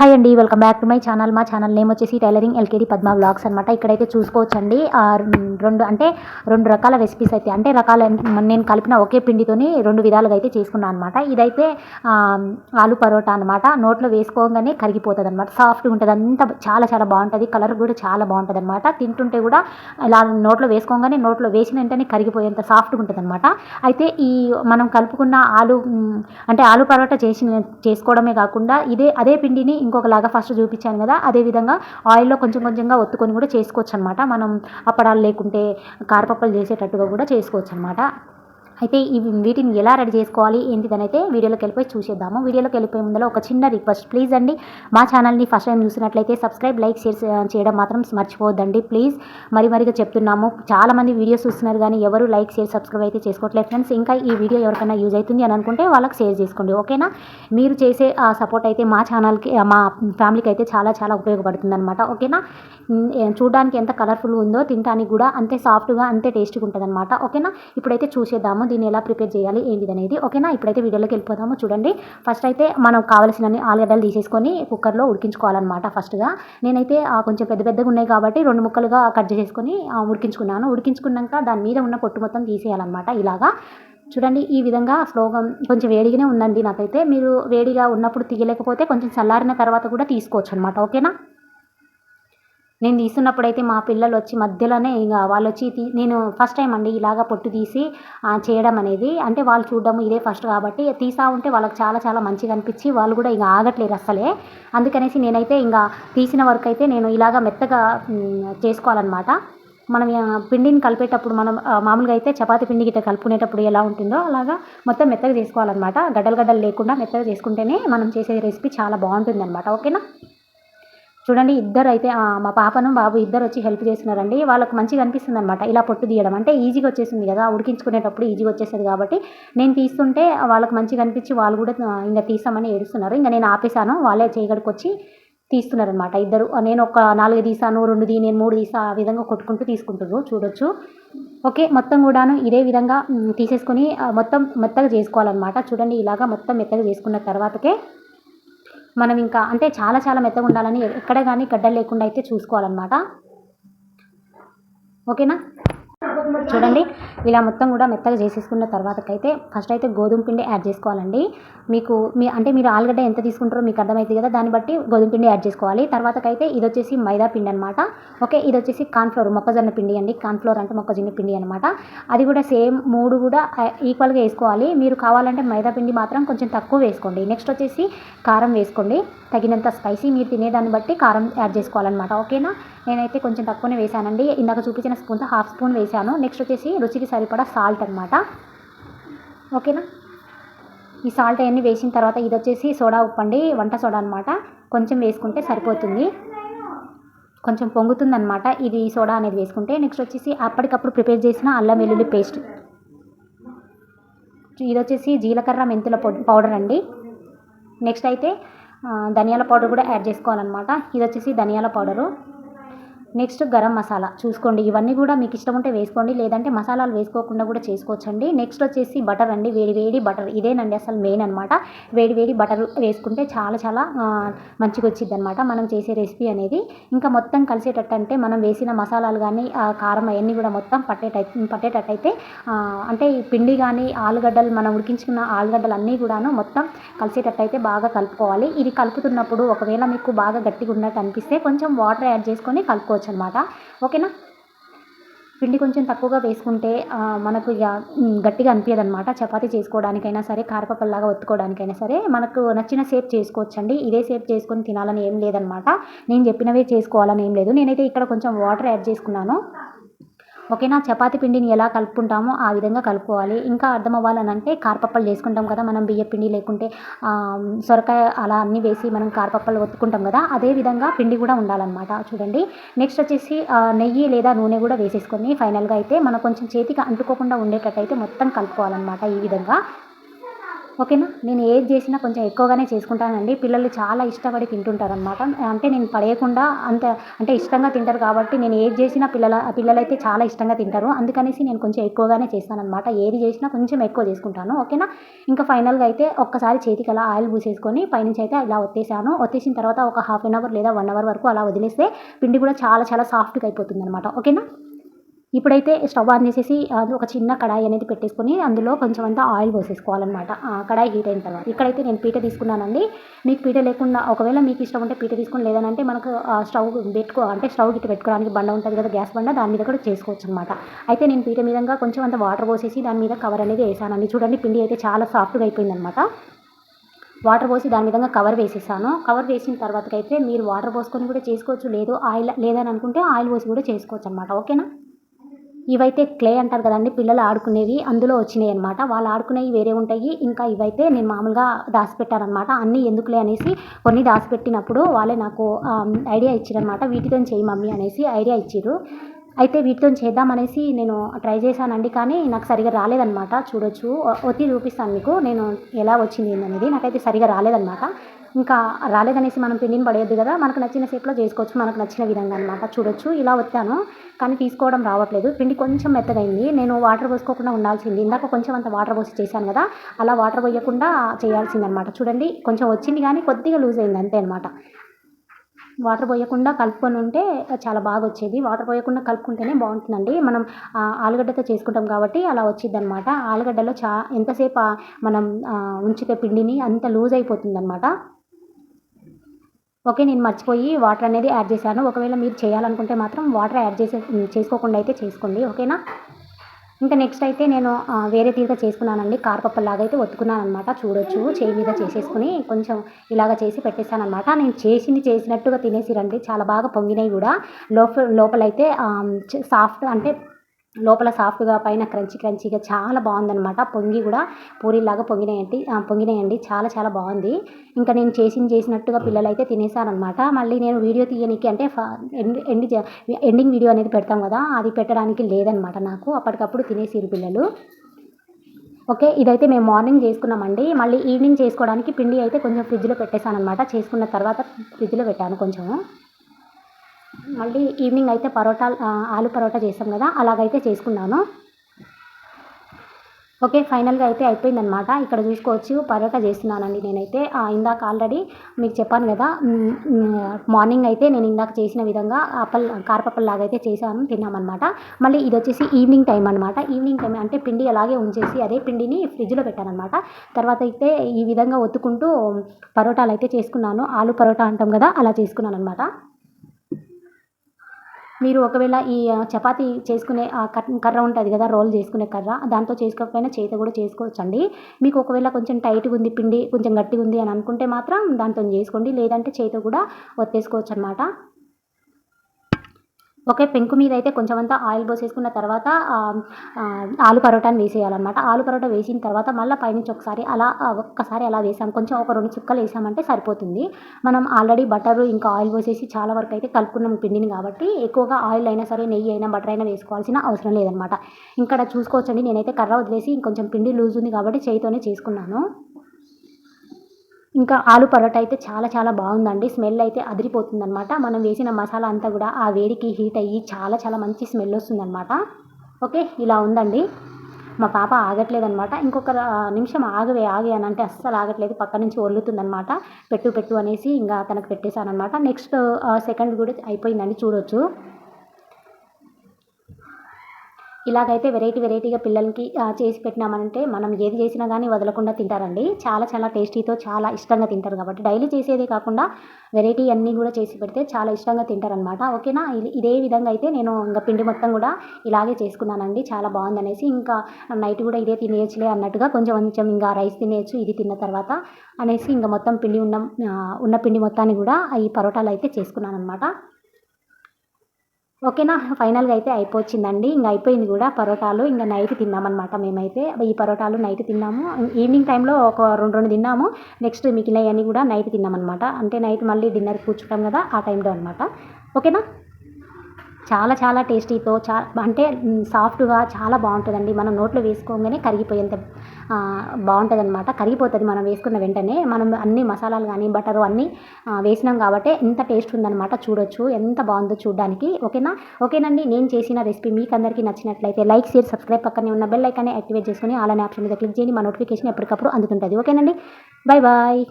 Hi అండి welcome back to my channel మా channel name వచ్చేసి టైలరింగ్ ఎల్కేడి పద్మ బ్లాగ్స్ అనమాట ఇక్కడైతే చూసుకోవచ్చండి. రెండు అంటే రెండు రకాల రెసిపీస్ అయితే అంటే రకాల నేను కలిపిన ఒకే పిండితోని రెండు విధాలుగా అయితే చేసుకున్నాను అనమాట ఇదైతే ఆలు పరోటా అనమాట నోట్లో వేసుకోగానే కరిగిపోతుంది అనమాట సాఫ్ట్గా ఉంటుంది. అంతా చాలా చాలా బాగుంటుంది. కలర్ కూడా చాలా బాగుంటుంది అనమాట తింటుంటే కూడా ఇలా నోట్లో వేసుకోగానే నోట్లో వేసిన వెంటనే కరిగిపోయేంత సాఫ్ట్గా ఉంటుంది అనమాట అయితే ఈ మనం కలుపుకున్న ఆలు అంటే ఆలు పరోటా చేసిన చేసుకోవడమే కాకుండా ఇదే అదే పిండిని ఇంకొకలాగా ఫస్ట్ చూపించాను కదా అదే విధంగా ఆయిల్లో కొంచెం కొంచెంగా ఒత్తుకొని కూడా చేసుకోవచ్చు అనమాట మనం అప్పడాలు లేకుంటే కారపప్పలు చేసేటట్టుగా కూడా చేసుకోవచ్చు అనమాట అయితే ఇవి వీటిని ఎలా రెడీ చేసుకోవాలి ఏంటిదని అయితే వీడియోలోకి వెళ్ళిపోయి చూసేద్దాము. వీడియోలోకి వెళ్ళిపోయే ముందర ఒక చిన్న రిక్వెస్ట్. ప్లీజ్ అండి మా ఛానల్ని ఫస్ట్ టైం చూసినట్లయితే సబ్స్క్రైబ్ లైక్ షేర్ చేయడం మాత్రం మర్చిపోవద్దండి. ప్లీజ్ మరి మరిగా చెప్తున్నాము. చాలామంది వీడియోస్ చూస్తున్నారు కానీ ఎవరు లైక్ షేర్ సబ్స్క్రైబ్ అయితే చేసుకోవట్లేదు ఫ్రెండ్స్. ఇంకా ఈ వీడియో ఎవరికైనా యూజ్ అవుతుంది అని అనుకుంటే వాళ్ళకి షేర్ చేసుకోండి ఓకేనా? మీరు చేసే ఆ సపోర్ట్ అయితే మా ఛానల్కి మా ఫ్యామిలీకి అయితే చాలా చాలా ఉపయోగపడుతుంది అనమాట ఓకేనా చూడడానికి ఎంత కలర్ఫుల్ ఉందో తినడానికి కూడా అంతే సాఫ్ట్గా అంతే టేస్ట్గా ఉంటుంది అనమాట ఓకేనా? ఇప్పుడైతే చూసేద్దాము. దీన్ని ఎలా ప్రిపేర్ చేయాలి ఏంటి అనేది ఓకేనా? ఇప్పుడైతే వీడియోలోకి వెళ్ళిపోదాము. చూడండి ఫస్ట్ అయితే మనం కావాల్సిన ఆలుగడ్డలు తీసేసుకొని కుక్కర్లో ఉడికించుకోవాలన్నమాట ఫస్ట్గా. నేనైతే కొంచెం పెద్ద పెద్దగా ఉన్నాయి కాబట్టి రెండు ముక్కలుగా కట్ చేసేసుకొని ఉడికించుకున్నాను. ఉడికించుకున్నాక దాని మీద ఉన్న పొట్టు మొత్తం తీసేయాలన్నమాట ఇలాగా. చూడండి ఈ విధంగా స్లోగా కొంచెం వేడిగానే ఉందండి నాకైతే. మీరు వేడిగా ఉన్నప్పుడు తీయలేకపోతే కొంచెం చల్లారిన తర్వాత కూడా తీసుకోవచ్చు అనమాట ఓకేనా? నేను తీస్తున్నప్పుడు అయితే మా పిల్లలు వచ్చి మధ్యలోనే ఇక వాళ్ళు వచ్చి తీ- నేను ఫస్ట్ టైం అండి ఇలాగా పొట్టు తీసి చేయడం అనేది. అంటే వాళ్ళు చూడడం ఇదే ఫస్ట్ కాబట్టి తీసా ఉంటే వాళ్ళకి చాలా చాలా మంచిగా అనిపించి వాళ్ళు కూడా ఇక ఆగట్లేరు అసలే అందుకనేసి నేనైతే ఇంకా తీసిన వరకు అయితే నేను ఇలాగా మెత్తగా చేసుకోవాలన్నమాట. మనం పిండిని కలిపేటప్పుడు మనం మామూలుగా అయితే చపాతి పిండి గిట్ట కలుపుకునేటప్పుడు ఎలా ఉంటుందో అలాగా మొత్తం మెత్తగా చేసుకోవాలన్నమాట. గడ్డలు గడ్డలు లేకుండా మెత్తగా చేసుకుంటేనే మనం చేసే రెసిపీ చాలా బాగుంటుంది అనమాట ఓకేనా? చూడండి ఇద్దరు అయితే మా పాపను బాబు ఇద్దరు వచ్చి హెల్ప్ చేస్తున్నారండి. వాళ్ళకి మంచిగా అనిపిస్తుంది అనమాట ఇలా పొట్టు తీయడం. అంటే ఈజీగా వచ్చేసింది కదా. ఉడికించుకునేటప్పుడు ఈజీగా వచ్చేస్తుంది కాబట్టి నేను తీస్తుంటే వాళ్ళకి మంచిగా అనిపించి వాళ్ళు కూడా ఇంకా తీస్తామని ఏడుస్తున్నారు. ఇంకా నేను ఆపేసాను వాళ్ళే చేయగడికి వచ్చి తీస్తున్నారనమాట ఇద్దరు. నేను ఒక నాలుగు తీసాను రెండు తీ నేను మూడు తీసా ఆ విధంగా కొట్టుకుంటూ తీసుకుంటారు చూడొచ్చు. ఓకే మొత్తం కూడాను ఇదే విధంగా తీసేసుకొని మొత్తం మెత్తగా చేసుకోవాలన్నమాట. చూడండి ఇలాగా మొత్తం మెత్తగా చేసుకున్న తర్వాతకే మనం ఇంకా అంటే చాలా చాలా మెత్తగా ఉండాలని ఎక్కడ కానీ గడ్డలు లేకుండా అయితే చూసుకోవాలన్నమాట. ఓకేనా? చూడండి. ఇలా మొత్తం కూడా మెత్తగా చేసేసుకున్న తర్వాతకైతే ఫస్ట్ అయితే గోధుమ పిండి యాడ్ చేసుకోవాలండి. మీకు మీ అంటే మీరు ఆలుగడ్డ ఎంత తీసుకుంటారో మీకు అర్థమైతే కదా దాన్ని బట్టి గోధుమ పిండి యాడ్ చేసుకోవాలి. తర్వాతకైతే ఇది వచ్చేసి మైదా పిండి అనమాట ఓకే ఇది వచ్చేసి కాన్ఫ్లోర్ మొక్కజొన్న పిండి అండి. కాన్ఫ్లోర్ అంటే మొక్కజొన్న పిండి అనమాట అది కూడా సేమ్ మూడు కూడా ఈక్వల్గా వేసుకోవాలి. మీరు కావాలంటే మైదా పిండి మాత్రం కొంచెం తక్కువ వేసుకోండి. నెక్స్ట్ వచ్చేసి కారం వేసుకోండి. తగినంత స్పైసీ మీరు తినేదాన్ని బట్టి కారం యాడ్ చేసుకోవాలన్నమాట. ఓకేనా? నేనైతే కొంచెం తక్కువనే వేసానండి. ఇందాక చూపించిన స్పూన్తో హాఫ్ స్పూన్ వేసాను. నెక్స్ట్ వచ్చేసి రుచికి సరిపడా సాల్ట్ అనమాట ఓకేనా? ఈ సాల్ట్ అవన్నీ వేసిన తర్వాత ఇది వచ్చేసి సోడా ఉప్పు అండి వంట సోడా అనమాట కొంచెం వేసుకుంటే సరిపోతుంది. కొంచెం పొంగుతుందన్నమాట ఇది సోడా అనేది వేసుకుంటే. నెక్స్ట్ వచ్చేసి అప్పటికప్పుడు ప్రిపేర్ చేసిన అల్లం వెల్లుల్లి పేస్ట్. ఇది వచ్చేసి జీలకర్ర మెంతుల పౌ- పౌడర్ అండి. నెక్స్ట్ అయితే ధనియాల పౌడర్ కూడా యాడ్ చేసుకోవాలన్నమాట. ఇది వచ్చేసి ధనియాల పౌడరు. నెక్స్ట్ గరం మసాలా చూసుకోండి. ఇవన్నీ కూడా మీకు ఇష్టం ఉంటే వేసుకోండి. లేదంటే మసాలాలు వేసుకోకుండా కూడా చేసుకోవచ్చండి. నెక్స్ట్ వచ్చేసి బటర్ అండి. వేడి వేడి బటర్. ఇదేనండి అసలు మెయిన్ అనమాట వేడి వేడి బటర్ వేసుకుంటే చాలా చాలా మంచిగా వచ్చింది అనమాట మనం చేసే రెసిపీ అనేది. ఇంకా మొత్తం కలిసేటట్టు అంటే మనం వేసిన మసాలాలు కానీ కారం అవన్నీ కూడా మొత్తం పట్టేటట్టు పట్టేటట్టయితే అంటే పిండి కానీ ఆలుగడ్డలు మనం ఉడికించుకున్న ఆలుగడ్డలు అన్నీ కూడాను మొత్తం కలిసేటట్టయితే బాగా కలుపుకోవాలి. ఇది కలుపుతున్నప్పుడు ఒకవేళ మీకు బాగా గట్టిగా ఉన్నట్టు అనిపిస్తే కొంచెం వాటర్ యాడ్ చేసుకొని కలుపుకోవచ్చు. అనమాట ఓకేనా? పిండి కొంచెం తక్కువగా వేసుకుంటే మనకు ఇక గట్టిగా అనిపించదు అనమాట చపాతి చేసుకోవడానికైనా సరే కారపప్పల్లాగా ఒత్తుకోవడానికైనా సరే మనకు నచ్చిన షేప్ చేసుకోవచ్చండి. ఇదే షేప్ చేసుకొని తినాలని ఏం లేదనమాట నేను చెప్పినవే చేసుకోవాలని ఏం లేదు. నేనైతే ఇక్కడ కొంచెం వాటర్ యాడ్ చేసుకున్నాను. ఓకేనా? చపాతి పిండిని ఎలా కలుపుకుంటామో ఆ విధంగా కలుపుకోవాలి. ఇంకా అర్థం అవ్వాలనంటే కారపప్పలు చేసుకుంటాం కదా మనం బియ్య పిండి లేకుంటే సొరకాయ అలా అన్నీ వేసి మనం కారపప్పలు ఒత్తుకుంటాం కదా అదే విధంగా పిండి కూడా ఉండాలన్నమాట. చూడండి. నెక్స్ట్ వచ్చేసి నెయ్యి లేదా నూనె కూడా వేసేసుకొని ఫైనల్గా అయితే మనం కొంచెం చేతికి అంటుకోకుండా ఉండేటట్టు అయితే మొత్తం కలుపుకోవాలన్నమాట ఈ విధంగా. ఓకేనా? నేను ఏది చేసినా కొంచెం ఎక్కువగానే చేసుకుంటానండి. పిల్లలు చాలా ఇష్టపడి తింటుంటారు అనమాట అంటే నేను పడేయకుండా అంత అంటే ఇష్టంగా తింటారు కాబట్టి నేను ఏది చేసినా పిల్లల పిల్లలైతే చాలా ఇష్టంగా తింటారు. అందుకనేసి నేను కొంచెం ఎక్కువగానే చేస్తాను అనమాట ఏది చేసినా కొంచెం ఎక్కువ చేసుకుంటాను. ఓకేనా? ఇంకా ఫైనల్గా అయితే ఒక్కసారి చేతికి అలా ఆయిల్ పూసేసుకొని పైనుంచి అయితే ఇలా ఒత్తేసాను. ఒత్తేసిన తర్వాత ఒక హాఫ్ అన్ అవర్ లేదా వన్ అవర్ వరకు అలా వదిలేస్తే పిండి కూడా చాలా చాలా సాఫ్ట్గా అయిపోతుంది అనమాట ఓకేనా? ఇప్పుడైతే స్టవ్ ఆన్ చేసేసి అది ఒక చిన్న కడాయి అనేది పెట్టేసుకొని అందులో కొంచెం అంతా ఆయిల్ పోసేసుకోవాలన్నమాట. కడాయి హీట్ అయిన తర్వాత. ఇక్కడైతే నేను పీట తీసుకున్నానండి. మీకు పీట లేకుండా ఒకవేళ మీకు ఇష్టం ఉంటే పీట తీసుకుని లేదనంటే మనకు ఆ స్టవ్ పెట్టుకో అంటే స్టవ్ గిట్ట పెట్టుకోవడానికి బండ ఉంటుంది కదా గ్యాస్ బండ దాని మీద కూడా చేసుకోవచ్చు అనమాట అయితే నేను పీట మీదంగా కొంచెం అంత వాటర్ పోసేసి దాని మీద కవర్ అనేది వేసానండి. చూడండి పిండి అయితే చాలా సాఫ్ట్గా అయిపోయింది అనమాట వాటర్ పోసి దాని విధంగా కవర్ వేసేసాను. కవర్ వేసిన తర్వాతకైతే మీరు వాటర్ పోసుకొని కూడా చేసుకోవచ్చు. లేదు ఆయిల్ లేదని అనుకుంటే ఆయిల్ పోసి కూడా చేసుకోవచ్చు అనమాట ఓకేనా? ఇవైతే క్లే అంటారు కదండి పిల్లలు ఆడుకునేవి అందులో వచ్చినాయి అనమాట వాళ్ళు ఆడుకునేవి వేరే ఉంటాయి ఇంకా ఇవైతే నేను మామూలుగా దాచిపెట్టానమాట అన్నీ ఎందుకులే అనేసి కొన్ని దాచిపెట్టినప్పుడు వాళ్ళే నాకు ఐడియా ఇచ్చారనమాట వీటితో చేయి మమ్మీ అనేసి ఐడియా ఇచ్చారు అయితే వీటితో చేద్దామనేసి నేను ట్రై చేశానండి కానీ నాకు సరిగా రాలేదనమాట చూడొచ్చు ఒత్తి చూపిస్తాను మీకు. నేను ఎలా వచ్చింది అనేది నాకైతే సరిగా రాలేదనమాట ఇంకా రాలేదనేసి మనం పిండిని పడేయద్దు కదా. మనకు నచ్చిన షేప్లో చేసుకోవచ్చు. మనకు నచ్చిన విధంగా అనమాట చూడొచ్చు. ఇలా వచ్చాను కానీ తీసుకోవడం రావట్లేదు. పిండి కొంచెం మెత్తగైంది నేను వాటర్ పోసుకోకుండా ఉండాల్సింది. ఇందాక కొంచెం అంత వాటర్ పోసి చేశాను కదా. అలా వాటర్ పోయకుండా చేయాల్సిందనమాట చూడండి. కొంచెం వచ్చింది కానీ కొద్దిగా లూజ్ అయింది. అంతే అనమాట వాటర్ పోయకుండా కలుపుకొని ఉంటే చాలా బాగా వచ్చేది. వాటర్ పోయకుండా కలుపుకుంటేనే బాగుంటుందండి. మనం ఆలుగడ్డతో చేసుకుంటాం కాబట్టి అలా వచ్చింది అనమాట ఆలుగడ్డలో చా ఎంతసేపు మనం ఉంచితే పిండిని అంత లూజ్ అయిపోతుంది అనమాట ఓకే నేను మర్చిపోయి వాటర్ అనేది యాడ్ చేశాను. ఒకవేళ మీరు చేయాలనుకుంటే మాత్రం వాటర్ యాడ్ చేసే చేసుకోకుండా అయితే చేసుకోండి. ఓకేనా? ఇంకా నెక్స్ట్ అయితే నేను వేరే తీరుగా చేసుకున్నానండి. కారపప్పలాగా అయితే ఒత్తుకున్నాను అనమాట చూడొచ్చు. చేయి మీద చేసేసుకుని కొంచెం ఇలాగ చేసి పెట్టేశాను అనమాట నేను చేసింది చేసినట్టుగా తినేసిరండి. చాలా బాగా పొంగినాయి కూడా. లోపల లోపలైతే సాఫ్ట్ అంటే లోపల సాఫ్ట్గా పైన క్రంచి క్రంచిగా చాలా బాగుందనమాట పొంగి కూడా పూరీలాగా పొంగినాయండి. పొంగినాయండి. చాలా చాలా బాగుంది. ఇంకా నేను చేసింది చేసినట్టుగా పిల్లలు అయితే తినేసారనమాట మళ్ళీ నేను వీడియో తీయడానికి అంటే ఎండ్ ఎండ్ ఎండింగ్ వీడియో అనేది పెడతాం కదా అది పెట్టడానికి లేదనమాట నాకు. అప్పటికప్పుడు తినేసిరు పిల్లలు. ఓకే ఇదైతే మేము మార్నింగ్ చేసుకున్నామండి. మళ్ళీ ఈవినింగ్ చేసుకోవడానికి పిండి అయితే కొంచెం ఫ్రిడ్జ్లో పెట్టేశాను అనమాట చేసుకున్న తర్వాత ఫ్రిడ్జ్లో పెట్టాను కొంచెము. మళ్ళీ ఈవినింగ్ అయితే పరోటా ఆలు పరోటా చేస్తాం కదా అలాగైతే చేసుకున్నాను. ఓకే ఫైనల్గా అయితే అయిపోయిందనమాట ఇక్కడ చూసుకోవచ్చు పరోటా చేస్తున్నానండి నేనైతే. ఇందాక ఆల్రెడీ మీకు చెప్పాను కదా మార్నింగ్ అయితే నేను ఇందాక చేసిన విధంగా అప్పల్ కారపప్పల్లాగా అయితే చేశాను తిన్నామన్నమాట. మళ్ళీ ఇది వచ్చేసి ఈవినింగ్ టైం అనమాట ఈవినింగ్ టైం అంటే పిండి అలాగే ఉంచేసి అదే పిండిని ఫ్రిడ్జ్లో పెట్టానమాట తర్వాత అయితే ఈ విధంగా ఒత్తుకుంటూ పరోటాలు అయితే చేసుకున్నాను. ఆలు పరోటా అంటాం కదా అలా చేసుకున్నాను అనమాట మీరు ఒకవేళ ఈ చపాతీ చేసుకునే కర్ర ఉంటుంది కదా రోల్ చేసుకునే కర్ర దాంతో చేసుకోకపోయినా చేత కూడా చేసుకోవచ్చండి. మీకు ఒకవేళ కొంచెం టైట్గా ఉంది పిండి కొంచెం గట్టిగా ఉంది అని అనుకుంటే మాత్రం దాంతో చేసుకోండి లేదంటే చేత కూడా వత్తేసుకోవచ్చు అనమాట ఒకే పెంకు మీద అయితే కొంచెం అంతా ఆయిల్ పోసేసుకున్న తర్వాత ఆలు పరోటాని వేసేయాలన్నమాట. ఆలు పరోటా వేసిన తర్వాత మళ్ళీ పైనుంచి ఒకసారి అలా ఒక్కసారి అలా వేసాం. కొంచెం ఒక రెండు చుక్కలు వేసామంటే సరిపోతుంది. మనం ఆల్రెడీ బటర్ ఇంకా ఆయిల్ పోసేసి చాలా వరకు అయితే కలుపుకున్నాం పిండిని కాబట్టి ఎక్కువగా ఆయిల్ అయినా సరే నెయ్యి అయినా బటర్ అయినా వేసుకోవాల్సిన అవసరం లేదనమాట ఇక్కడ చూసుకోవచ్చండి. నేనైతే కర్ర వదిలేసి ఇంకొంచెం పిండి లూజ్ ఉంది కాబట్టి చేయితోనే చేసుకున్నాను. ఇంకా ఆలు పరోటా అయితే చాలా చాలా బాగుందండి. స్మెల్ అయితే అదిరిపోతుంది అనమాట మనం వేసిన మసాలా అంతా కూడా ఆ వేడికి హీట్ అయ్యి చాలా చాలా మంచి స్మెల్ వస్తుందన్నమాట. ఓకే ఇలా ఉందండి. మా పాప ఆగట్లేదనమాట ఇంకొక నిమిషం ఆగవే ఆగే అని అంటే అస్సలు ఆగట్లేదు. పక్క నుంచి ఒల్లుతుందనమాట పెట్టు పెట్టు అనేసి ఇంకా తనకు పెట్టేశాను అనమాట నెక్స్ట్ సెకండ్ కూడా అయిపోయిందండి చూడొచ్చు. ఇలాగైతే వెరైటీ వెరైటీగా పిల్లలకి చేసి పెట్టినామంటే మనం ఏది చేసినా కానీ వదలకుండా తింటారండి. చాలా చాలా టేస్టీతో చాలా ఇష్టంగా తింటారు కాబట్టి డైలీ చేసేదే కాకుండా వెరైటీ అన్నీ కూడా చేసి పెడితే చాలా ఇష్టంగా తింటారనమాట ఓకేనా? ఇదే విధంగా అయితే నేను ఇంకా పిండి మొత్తం కూడా ఇలాగే చేసుకున్నానండి. చాలా బాగుందనేసి ఇంకా నైట్ కూడా ఇదే తినేయచ్చులే అన్నట్టుగా కొంచెం కొంచెం ఇంకా రైస్ తినేయచ్చు ఇది తిన్న తర్వాత అనేసి ఇంకా మొత్తం పిండి ఉన్న ఉన్న పిండి మొత్తాన్ని కూడా ఈ పరోటాలు అయితే చేసుకున్నాను అనమాట ఓకేనా? ఫైనల్గా అయితే అయిపోవచ్చిందండి. ఇంకా అయిపోయింది కూడా పరోటాలు. ఇంకా నైట్ తిన్నామన్నమాట మేమైతే. ఈ పరోటాలు నైట్ తిన్నాము. ఈవినింగ్ టైంలో ఒక రెండు రెండు తిన్నాము. నెక్స్ట్ మిగిలినవన్నీ కూడా నైట్ తిన్నామన్నమాట. అంటే నైట్ మళ్ళీ డిన్నర్ కూర్చుంటాం కదా ఆ టైంలో అనమాట ఓకేనా? చాలా చాలా టేస్టీతో చా అంటే సాఫ్ట్గా చాలా బాగుంటుందండి. మనం నోట్లో వేసుకోగానే కరిగిపోయేంత బాగుంటుంది అనమాట కరిగిపోతుంది మనం వేసుకున్న వెంటనే. మనం అన్ని మసాలాలు కానీ బటరు అన్నీ వేసినాం కాబట్టి ఎంత టేస్ట్ ఉందన్నమాట. చూడొచ్చు. ఎంత బాగుందో చూడడానికి. ఓకేనా? ఓకేనండి. నేను చేసిన రెసిపీ మీకు అందరికీ నచ్చినట్లయితే లైక్ షేర్ సబ్స్క్రైబ్ పక్కనే ఉన్న బెల్ ఐకాన్ని యాక్టివేట్ చేసుకుని అలానే ఆప్షన్ మీద క్లిక్ చేయండి. మా నోటిఫికేషన్ ఎప్పటికప్పుడు అందుతుంటుంది. ఓకేనండి? Bye bye.